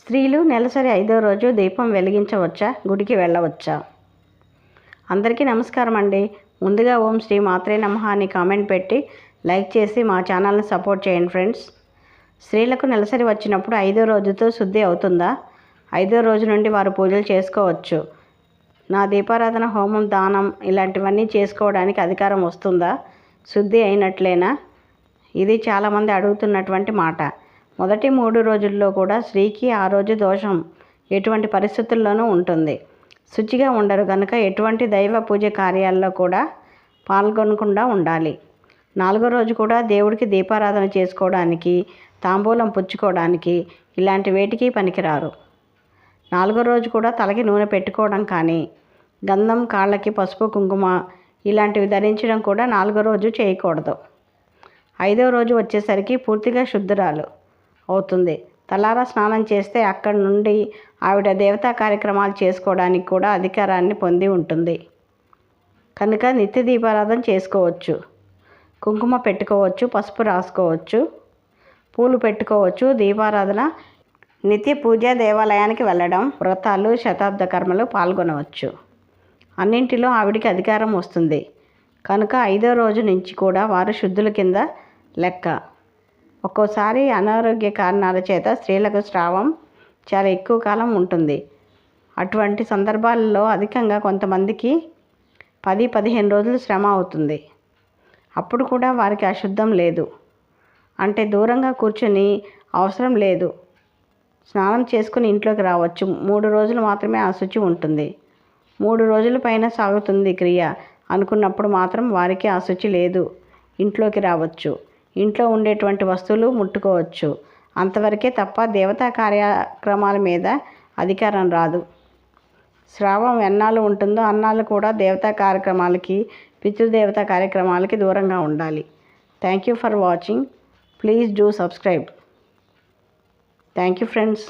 స్త్రీలు నెలసరి ఐదో రోజు దీపం వెలిగించవచ్చా? గుడికి వెళ్ళవచ్చా? అందరికీ నమస్కారం అండి. ముందుగా ఓం శ్రీ మాత్రే నమ అని కామెంట్ పెట్టి లైక్ చేసి మా ఛానల్ని సపోర్ట్ చేయండి ఫ్రెండ్స్. స్త్రీలకు నెలసరి వచ్చినప్పుడు ఐదో రోజుతో శుద్ధి అవుతుందా? ఐదో రోజు నుండి వారు పూజలు చేసుకోవచ్చు. నా దీపారాధన హోమం దానం ఇలాంటివన్నీ చేసుకోవడానికి అధికారం వస్తుందా? శుద్ధి అయినట్లేనా? ఇది చాలామంది అడుగుతున్నటువంటి మాట. మొదటి మూడు రోజుల్లో కూడా స్త్రీకి ఆ రోజు దోషం ఎటువంటి పరిస్థితుల్లోనూ ఉంటుంది. శుచిగా ఉండరు. కనుక ఎటువంటి దైవ పూజ కార్యాల్లో కూడా పాల్గొనకుండా ఉండాలి. నాలుగో రోజు కూడా దేవుడికి దీపారాధన చేసుకోవడానికి తాంబూలం పుచ్చుకోవడానికి ఇలాంటి వేటికి పనికిరారు. నాలుగో రోజు కూడా తలకి నూనె పెట్టుకోవడం కానీ గంధం కాళ్ళకి పసుపు కుంకుమ ఇలాంటివి ధరించడం కూడా నాలుగో రోజు చేయకూడదు. ఐదో రోజు వచ్చేసరికి పూర్తిగా శుద్ధురాలు. అవుతుంది. తలారా స్నానం చేస్తే అక్కడి నుండి ఆవిడ దేవతా కార్యక్రమాలు చేసుకోవడానికి కూడా అధికారాన్ని పొంది ఉంటుంది. కనుక నిత్య దీపారాధన చేసుకోవచ్చు. కుంకుమ పెట్టుకోవచ్చు పసుపు రాసుకోవచ్చు పూలు పెట్టుకోవచ్చు దీపారాధన నిత్య పూజ దేవాలయానికి వెళ్ళడం వ్రతాలు శతాబ్ద కర్మలు పాల్గొనవచ్చు. అన్నింటిలో ఆవిడికి అధికారం వస్తుంది. కనుక ఐదో రోజు నుంచి కూడా వారు శుద్ధుల కింద లెక్క. ఒక్కోసారి అనారోగ్య కారణాల చేత స్త్రీలకు స్రావం చాలా ఎక్కువ కాలం ఉంటుంది. అటువంటి సందర్భాల్లో అధికంగా కొంతమందికి పది పదిహేను రోజులు శ్రమ అవుతుంది. అప్పుడు కూడా వారికి అశుద్ధం లేదు. అంటే దూరంగా కూర్చొని అవసరం లేదు. స్నానం చేసుకుని ఇంట్లోకి రావచ్చు. మూడు రోజులు మాత్రమే ఆ శుచి ఉంటుంది. మూడు రోజుల పైన సాగుతుంది క్రియ అనుకున్నప్పుడు మాత్రం వారికి ఆ శుచి లేదు. ఇంట్లోకి రావచ్చు. ఇంట్లో ఉండేటువంటి వస్తువులు ముట్టుకోవచ్చు. అంతవరకే తప్ప దేవతా కార్యక్రమాల మీద అధికారం రాదు. స్రావం ఎన్నాళ్ళు ఉంటుందో అన్నాళ్ళు కూడా దేవతా కార్యక్రమాలకి పితృదేవత కార్యక్రమాలకి దూరంగా ఉండాలి. Thank you for watching please do subscribe thank you friends